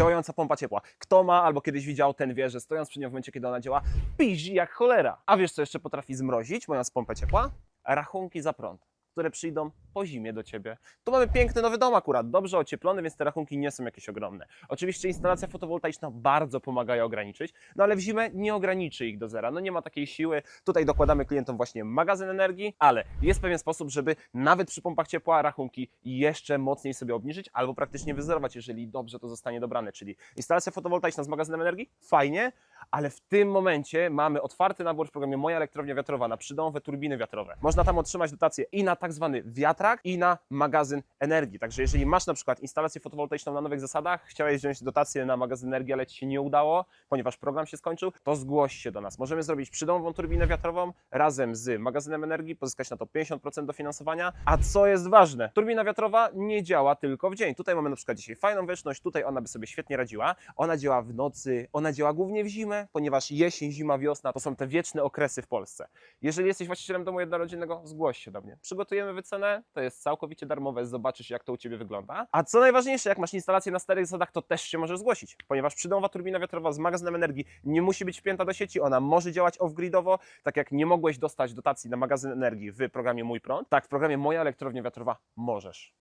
działająca pompa ciepła. Kto ma albo kiedyś widział, ten wie, że stojąc przy nią w momencie, kiedy ona działa, piździ jak cholera. A wiesz, co jeszcze potrafi zmrozić, mając pompę ciepła? Rachunki za prąd które przyjdą po zimie do Ciebie. Tu mamy piękny nowy dom akurat, dobrze ocieplony, więc te rachunki nie są jakieś ogromne. Oczywiście instalacja fotowoltaiczna bardzo pomaga je ograniczyć, no ale w zimę nie ograniczy ich do zera, no nie ma takiej siły. Tutaj dokładamy klientom właśnie magazyn energii, ale jest pewien sposób, żeby nawet przy pompach ciepła rachunki jeszcze mocniej sobie obniżyć albo praktycznie wyzerować, jeżeli dobrze to zostanie dobrane, czyli instalacja fotowoltaiczna z magazynem energii, fajnie, ale w tym momencie mamy otwarty nabór w programie Moja Elektrownia Wiatrowa na przydomowe turbiny wiatrowe. Można tam otrzymać dotację i na tak zwany wiatrak, i na magazyn energii. Także jeżeli masz na przykład instalację fotowoltaiczną na nowych zasadach, chciałeś wziąć dotację na magazyn energii, ale Ci się nie udało, ponieważ program się skończył, to zgłoś się do nas. Możemy zrobić przydomową turbinę wiatrową razem z magazynem energii, pozyskać na to 50% dofinansowania. A co jest ważne, turbina wiatrowa nie działa tylko w dzień. Tutaj mamy na przykład dzisiaj fajną wieczność, tutaj ona by sobie świetnie radziła. Ona działa w nocy, ona działa głównie w zimę, ponieważ jesień, zima, wiosna to są te wieczne okresy w Polsce. Jeżeli jesteś właścicielem domu jednorodzinnego, zgłoś się do mnie. Przygotujemy wycenę, to jest całkowicie darmowe, zobaczysz jak to u Ciebie wygląda. A co najważniejsze, jak masz instalację na starych zasadach, to też się możesz zgłosić, ponieważ przydomowa turbina wiatrowa z magazynem energii nie musi być wpięta do sieci, ona może działać off-gridowo, tak jak nie mogłeś dostać dotacji na magazyn energii w programie Mój Prąd, tak w programie Moja Elektrownia Wiatrowa możesz.